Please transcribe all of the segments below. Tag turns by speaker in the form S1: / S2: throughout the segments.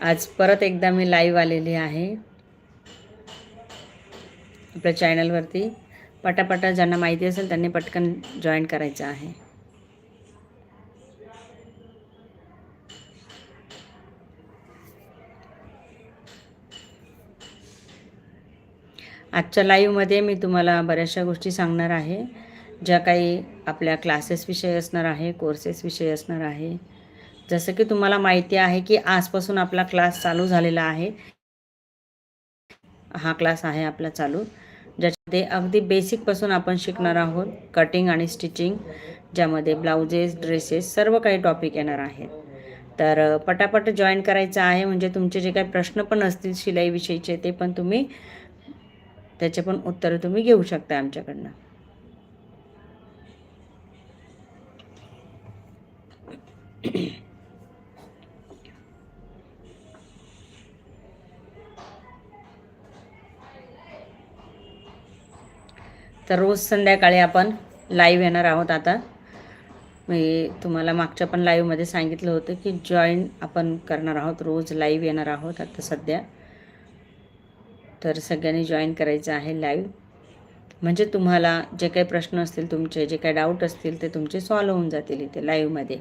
S1: आज परत एकदा मी लाईव्ह आलेली आहे. आपल्या चॅनलवरती पटापटा ज्यांना माहिती असेल त्यांनी पटकन जॉईन करायचं आहे. आजच्या लाईव्हमध्ये मी तुम्हाला बऱ्याचशा गोष्टी सांगणार आहे. ज्या काही आपल्या क्लासेस विषयी असणार आहे कोर्सेस विषयी असणार आहे. जसं की तुम्हाला माहिती आहे की आजपासून आपला क्लास चालू झालेला आहे. हा क्लास आहे आपला चालू. ज्याच्यामध्ये अगदी बेसिकपासून आपण शिकणार आहोत. कटिंग आणि स्टिचिंग ज्यामध्ये ब्लाउजेस ड्रेसेस सर्व काही टॉपिक येणार आहेत तर पटापट जॉईन करायचं आहे. म्हणजे तुमचे जे काही प्रश्न पण असतील शिलाईविषयीचे ते पण तुम्ही त्याचे पण उत्तरं तुम्ही घेऊ शकता आमच्याकडनं. तर रोज संध्याकाळी आपण लाईव्ह येणार आहोत आता. मी तुम्हाला मागच्या पण लाईव्हमध्ये सांगितलं होतं की जॉईन आपण करणार आहोत. रोज लाईव्ह येणार आहोत आता सध्या. तर सगळ्यांनी जॉईन करायचं आहे लाईव्ह म्हणजे तुम्हाला जे काही प्रश्न असतील तुमचे जे काही डाऊट असतील ते तुमचे सॉल्व्ह होऊन जातील इथे लाईव्हमध्ये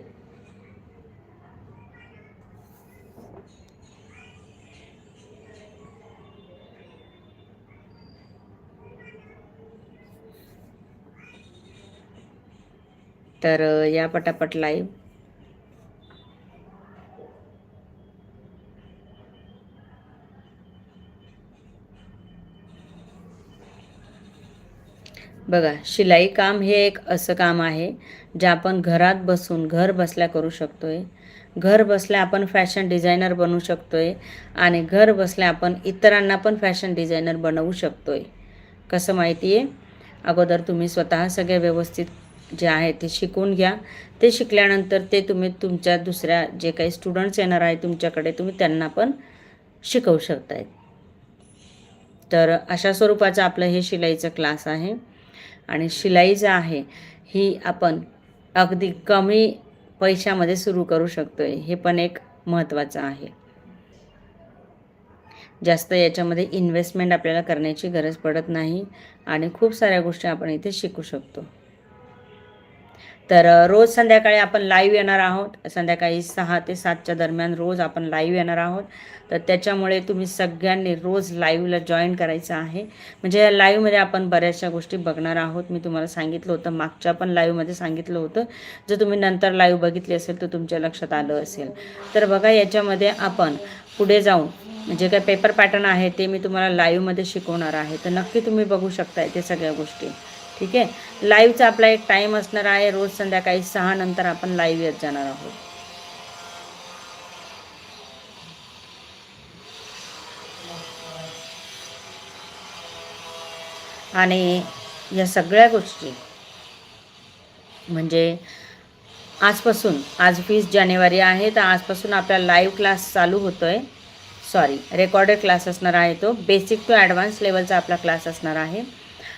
S1: तर या पटापट लाईव्ह बघा शिलाई काम हे एक असं काम आहे जे आपण घरात बसून घर बसल्या करू शकतोय. घर बसल्या आपण फॅशन डिझायनर बनवू शकतोय आणि घर बसल्या आपण इतरांना पण फॅशन डिझायनर बनवू शकतोय. कसं माहिती आहे अगोदर तुम्ही स्वतः सगळे व्यवस्थित जे आहे ते शिकून घ्या. ते शिकल्यानंतर ते तुम्ही तुमच्या दुसऱ्या जे काही स्टुडंट्स येणार आहे तुमच्याकडे तुम्ही त्यांना पण शिकवू शकताय. तर अशा स्वरूपाचं आपलं हे शिलाईचं क्लास आहे. आणि शिलाई जे आहे ही आपण अगदी कमी पैशामध्ये सुरू करू शकतो आहे हे पण एक महत्त्वाचं आहे. जास्त याच्यामध्ये इन्व्हेस्टमेंट आपल्याला करण्याची गरज पडत नाही. आणि खूप साऱ्या गोष्टी आपण इथे शिकू शकतो. तर रोज संध्याकाळी आपण लाईव्ह येणार आहोत. संध्याकाळी सहा ते सातच्या दरम्यान रोज आपण लाईव्ह येणार आहोत. तर त्याच्यामुळे तुम्ही सगळ्यांनी रोज लाईव्हला जॉईन करायचं आहे. म्हणजे या लाईव्हमध्ये आपण बऱ्याचशा गोष्टी बघणार आहोत. मी तुम्हाला सांगितलं होतं मागच्या पण लाईव्हमध्ये सांगितलं होतं. जर तुम्ही नंतर लाईव्ह बघितली असेल तर तुमच्या लक्षात आलं असेल. तर बघा याच्यामध्ये आपण पुढे जाऊन जे काही पेपर पॅटर्न आहे ते मी तुम्हाला लाईव्हमध्ये शिकवणार आहे. तर नक्की तुम्ही बघू शकताय ते सगळ्या गोष्टी. ठीक आहे? लाईव्हचा आपला एक टाईम असणार आहे. रोज संध्याकाळी सहा नंतर आपण लाईव्ह येत जाणार आहोत. आणि या सगळ्या गोष्टी म्हणजे आजपासून आज वीस जानेवारी आहे तर आजपासून आपला लाईव्ह क्लास चालू होतो आहे सॉरी रेकॉर्डेड क्लास असणार आहे तो. बेसिक टू ॲडव्हान्स लेवलचा आपला क्लास असणार आहे.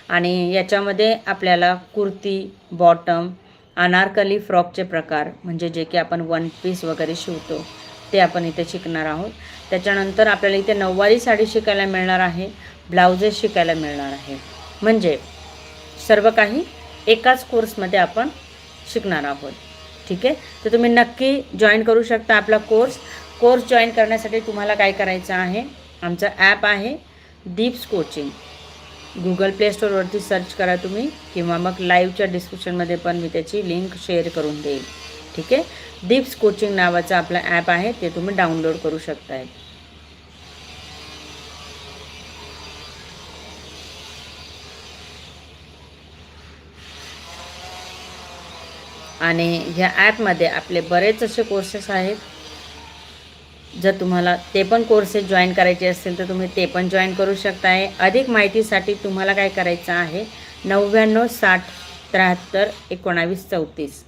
S1: आणि याच्यामध्ये आपल्याला कुर्ती बॉटम अनारकली फ्रॉकचे प्रकार म्हणजे जे की आपण वन पीस वगैरे शिवतो ते आपण इथे शिकणार आहोत. त्याच्यानंतर आपल्याला इथे नऊवारी साडी शिकायला मिळणार आहे ब्लाउजेस शिकायला मिळणार आहे. म्हणजे सर्व काही एकाच कोर्समध्ये आपण शिकणार आहोत. ठीक आहे? तर तुम्ही नक्की जॉईन करू शकता आपला कोर्स कोर्स जॉईन करण्यासाठी तुम्हाला काय करायचं आहे? आमचं ॲप आहे दीप्स कोचिंग गुगल प्ले स्टोरवरती सर्च करा तुम्ही किंवा मग लाईव्हच्या डिस्क्रिप्शनमध्ये पण मी त्याची लिंक शेअर करून देईल. ठीक आहे? दीप्स कोचिंग नावाचं आपला ॲप आहे ते तुम्ही डाउनलोड करू शकताय. आणि ह्या ॲपमध्ये आपले बरेच असे कोर्सेस आहेत. जर तुम्हाला ते पण कोर्सेस जॉईन करायचे असतील तर तुम्ही ते पण जॉईन करू शकताय. अधिक माहितीसाठी तुम्हाला काय करायचं आहे? नव्याण्णव साठ त्र्याहत्तर एकोणावीस चौतीस.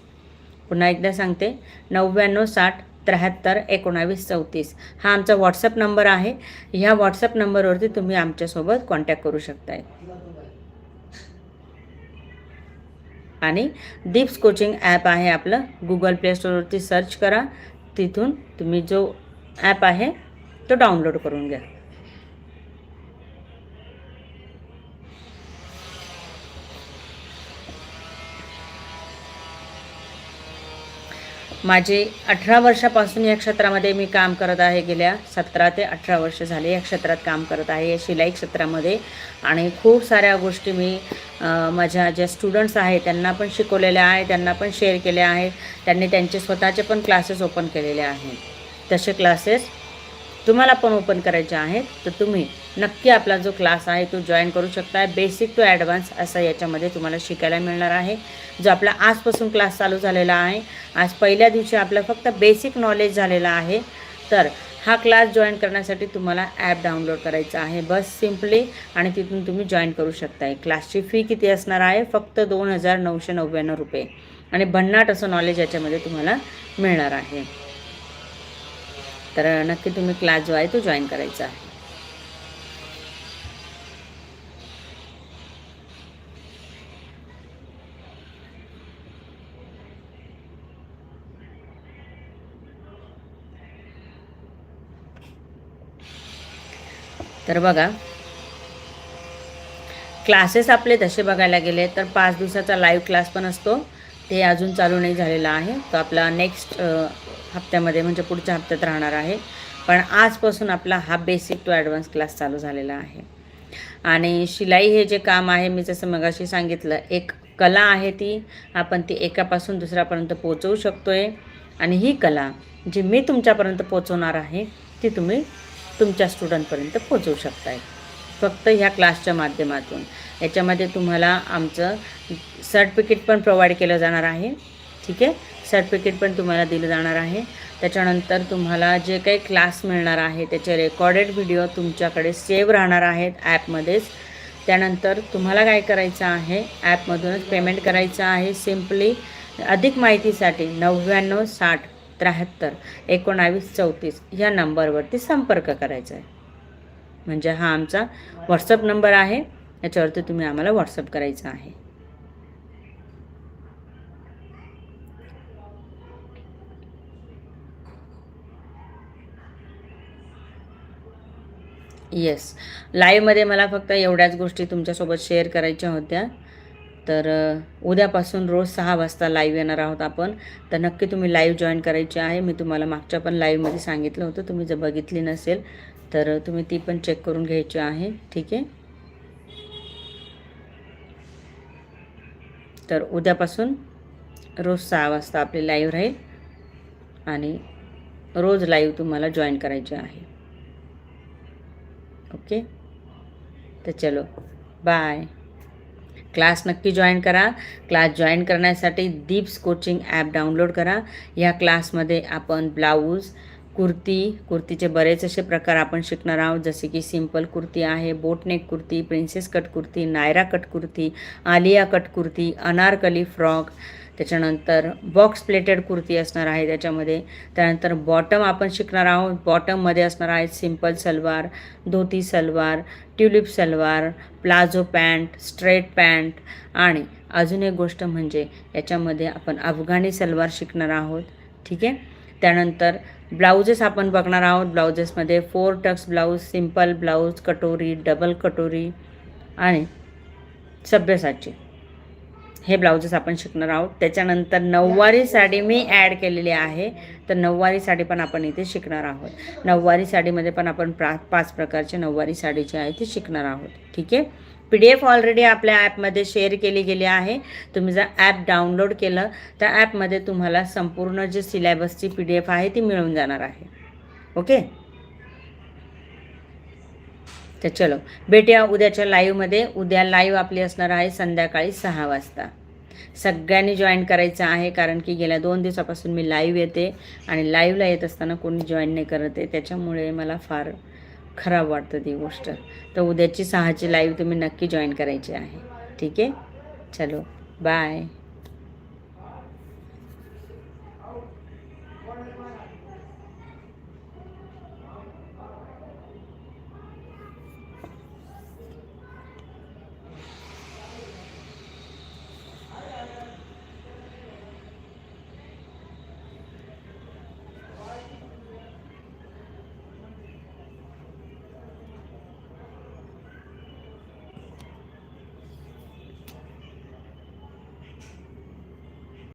S1: पुन्हा एकदा सांगते. नव्याण्णव साठ त्र्याहत्तर एकोणावीस चौतीस. हा आमचा व्हॉट्सअप नंबर आहे. ह्या व्हॉट्सअप नंबरवरती तुम्ही आमच्यासोबत कॉन्टॅक्ट करू शकताय. आणि दीप्स कोचिंग ॲप आहे आपलं. गुगल प्ले स्टोरवरती सर्च करा. तिथून तुम्ही जो ॲप आहे तो डाउनलोड करून घ्या. माझे अठरा वर्षापासून या क्षेत्रामध्ये मी काम करत आहे गेल्या सतरा ते अठरा वर्ष झाले या क्षेत्रात काम करत आहे या शिलाई क्षेत्रामध्ये. आणि खूप साऱ्या गोष्टी मी माझ्या ज्या स्टुडंट्स आहेत त्यांना पण शिकवलेल्या आहे त्यांना पण शेअर केले आहे त्यांनी त्यांचे स्वतःचे पण क्लासेस ओपन केलेले आहेत. तसे क्लासेस तुम्हाला पण ओपन करायचे आहेत. तर तुम्ही नक्की आपला जो क्लास आहे तो जॉईन करू शकता बेसिक टू ॲडव्हान्स असं याच्यामध्ये तुम्हाला शिकायला मिळणार आहे. जो आपला आजपासून क्लास चालू झालेला आहे. आज पहिल्या दिवशी आपलं फक्त बेसिक नॉलेज झालेला आहे. तर हा क्लास जॉईन करण्यासाठी तुम्हाला ॲप डाउनलोड करायचा आहे. बस सिम्पली आणि तिथून तुम्ही जॉईन करू शकताय. क्लासची फी किती असणार आहे? फक्त दोन हजार नऊशे नव्याण्णव रुपये. आणि भन्नाट असं नॉलेज याच्यामध्ये तुम्हाला मिळणार आहे. तर नक्की तुम्ही क्लास जो आहे तो जॉईन करायचा आहे. तर बघा क्लासेस आपले तसे बघायला गेले तर पाच दिवसाचा लाईव्ह क्लास पण असतो. ते अजून चालू नाही झालेलं आहे. तो आपला नेक्स्ट हप्त्यामध्ये म्हणजे पुढच्या हप्त्यात राहणार आहे. पण आजपासून आपला हा बेसिक टू ॲडव्हान्स क्लास चालू झालेला आहे. आणि शिलाई हे जे काम आहे मी जसं मगाशी सांगितलं एक कला आहे ती आपण ती एकापासून दुसऱ्यापर्यंत पोचवू शकतो आहे आणि ही कला जी मी तुमच्यापर्यंत पोचवणार आहे ती तुम्ही तुमच्या स्टुडंटपर्यंत पोचवू शकताय. फक्त ह्या क्लासच्या माध्यमातून. याच्यामध्ये तुम्हाला आमचं सर्टिफिकेट पण प्रोव्हाइड केलं जाणार आहे. ठीक आहे? सर्टिफिकेट पण तुम्हाला दिलं जाणार आहे. त्याच्यानंतर तुम्हाला जे काही क्लास मिळणार आहे त्याचे रेकॉर्डेड व्हिडिओ तुमच्याकडे सेव्ह राहणार आहेत ॲपमध्येच त्यानंतर तुम्हाला काय करायचं आहे ॲपमधूनच पेमेंट करायचं आहे सिम्पली अधिक माहितीसाठी नव्याण्णव साठ त्र्याहत्तर एकोणावीस चौतीस ह्या नंबरवरती संपर्क करायचा आहे. म्हणजे हा आमचा व्हॉट्सअप नंबर आहे. याच्यावरती तुम्ही आम्हाला व्हॉट्सअप करायचा आहे. येस लाईव्हमध्ये मला फक्त एवढ्याच गोष्टी तुमच्यासोबत शेअर करायच्या होत्या. तर उद्यापासून रोज सहा वाजता लाईव्ह येणार आहोत आपण. तर नक्की तुम्ही लाईव्ह जॉईन करायची आहे. मी तुम्हाला मागच्या पण लाईव्हमध्ये सांगितलं होतं. तुम्ही जर बघितली नसेल तर तुम्ही ती पण चेक करून घ्यायची आहे. ठीक आहे? तर उद्यापासून रोज सहा वाजता आपली लाईव्ह राहील आणि रोज लाईव्ह तुम्हाला जॉईन करायचे आहे. ओके तर चलो बाय क्लास नक्की जॉईन करा. क्लास जॉईन करण्यासाठी दीप्स कोचिंग ॲप डाउनलोड करा. या क्लासमध्ये आपण ब्लाऊज कुर्ती कुर्तीचे बरेच असे प्रकार आपण शिकणार आहोत जसे की सिंपल कुर्ती आहे boatneck kurti princess cut kurti Naira cut kurti Alia cut kurti Anarkali frock त्याच्यानंतर बॉक्स प्लेटेड कुर्ती असणार आहे त्याच्यामध्ये. त्यानंतर बॉटम आपण शिकणार आहोत बॉटममध्ये असणार आहे simple salwar dhoti salwar tulip salwar palazzo pant straight pant आणि अजून एक गोष्ट म्हणजे याच्यामध्ये आपण अफगाणी सलवार शिकणार आहोत ठीक आहे? त्यानंतर ब्लाउजेस आपण बघणार आहोत. ब्लाउजेसमध्ये four tucks blouse simple blouse katori double katori आणि सभ्यसाची. हे ब्लाउजेस आपण शिकणार आहोत. त्याच्यानंतर नऊवारी साडी मी ॲड केलेली आहे. तर नऊवारी साडी पण आपण इथे शिकणार आहोत. नऊवारी साडीमध्ये पण आपण प्रा पाच प्रकारचे नऊवारी साडी जी आहे ती शिकणार आहोत. ठीक आहे? पी डी एफ ऑलरेडी आपल्या ॲपमध्ये शेअर केली गेली आहे. तुम्ही जर ॲप डाउनलोड केलं तर ॲपमध्ये तुम्हाला संपूर्ण जे सिलेबसची पी डी एफ आहे ती मिळून जाणार आहे. ओके तर चलो भेटूया उद्याच्या लाईव्हमध्ये उद्या लाईव्ह आपली असणार आहे संध्याकाळी सहा वाजता. सगळ्यांनी जॉईन करायचं आहे कारण की गेल्या दोन दिवसापासून मी लाईव्ह येते आणि लाईव्हला येत असताना कोणी जॉईन नाही करत आहे. त्याच्यामुळे मला फार खराब वाटतं ती गोष्ट. तर उद्याची सहाची लाईव्ह तुम्ही नक्की जॉईन करायची आहे. ठीक आहे? चलो बाय